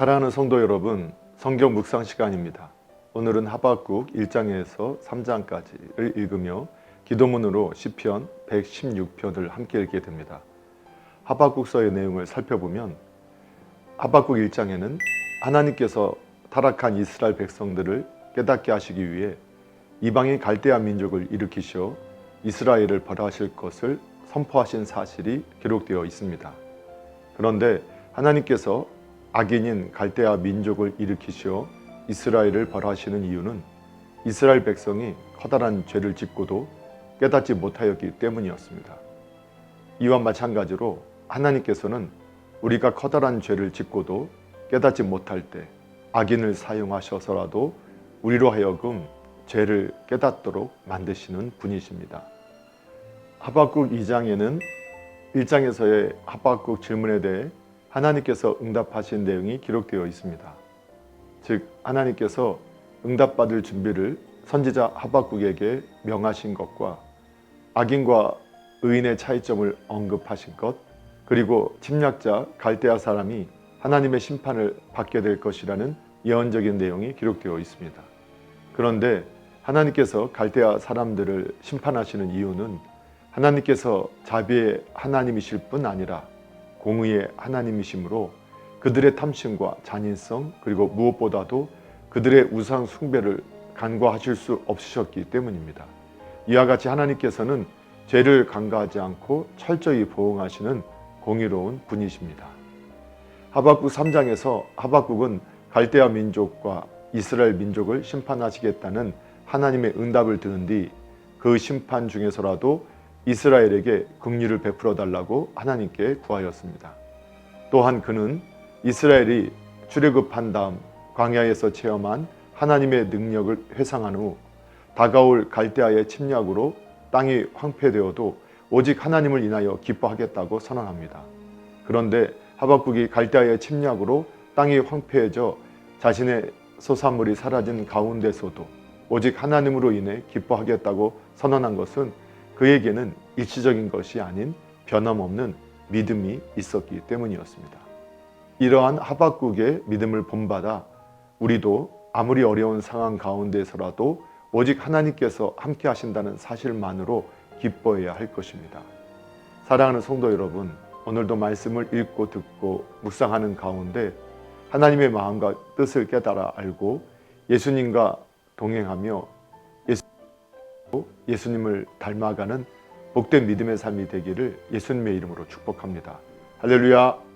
사랑하는 성도 여러분, 성경 묵상 시간입니다. 오늘은 하박국 1장에서 3장까지를 읽으며 기도문으로 시편 116편을 함께 읽게 됩니다. 하박국서의 내용을 살펴보면 하박국 1장에는 하나님께서 타락한 이스라엘 백성들을 깨닫게 하시기 위해 이방인 갈대아 민족을 일으키셔 이스라엘을 벌하실 것을 선포하신 사실이 기록되어 있습니다. 그런데 하나님께서 악인인 갈대아 민족을 일으키시어 이스라엘을 벌하시는 이유는 이스라엘 백성이 커다란 죄를 짓고도 깨닫지 못하였기 때문이었습니다. 이와 마찬가지로 하나님께서는 우리가 커다란 죄를 짓고도 깨닫지 못할 때 악인을 사용하셔서라도 우리로 하여금 죄를 깨닫도록 만드시는 분이십니다. 하박국 2장에는 1장에서의 하박국 질문에 대해 하나님께서 응답하신 내용이 기록되어 있습니다. 즉 하나님께서 응답받을 준비를 선지자 하박국에게 명하신 것과 악인과 의인의 차이점을 언급하신 것 그리고 침략자 갈대아 사람이 하나님의 심판을 받게 될 것이라는 예언적인 내용이 기록되어 있습니다. 그런데 하나님께서 갈대아 사람들을 심판하시는 이유는 하나님께서 자비의 하나님이실 뿐 아니라 공의의 하나님이시므로 그들의 탐심과 잔인성 그리고 무엇보다도 그들의 우상 숭배를 간과하실 수 없으셨기 때문입니다. 이와 같이 하나님께서는 죄를 간과하지 않고 철저히 보응하시는 공의로운 분이십니다. 하박국 3장에서 하박국은 갈대아 민족과 이스라엘 민족을 심판하시겠다는 하나님의 응답을 들은 뒤 그 심판 중에서라도 이스라엘에게 긍휼을 베풀어 달라고 하나님께 구하였습니다. 또한 그는 이스라엘이 출애굽한 다음 광야에서 체험한 하나님의 능력을 회상한 후 다가올 갈대아의 침략으로 땅이 황폐되어도 오직 하나님을 인하여 기뻐하겠다고 선언합니다. 그런데 하박국이 갈대아의 침략으로 땅이 황폐해져 자신의 소산물이 사라진 가운데서도 오직 하나님으로 인해 기뻐하겠다고 선언한 것은 그에게는 일시적인 것이 아닌 변함없는 믿음이 있었기 때문이었습니다. 이러한 하박국의 믿음을 본받아 우리도 아무리 어려운 상황 가운데서라도 오직 하나님께서 함께 하신다는 사실만으로 기뻐해야 할 것입니다. 사랑하는 성도 여러분, 오늘도 말씀을 읽고 듣고 묵상하는 가운데 하나님의 마음과 뜻을 깨달아 알고 예수님과 동행하며 예수님을 닮아가는 복된 믿음의 삶이 되기를 예수님의 이름으로 축복합니다. 할렐루야.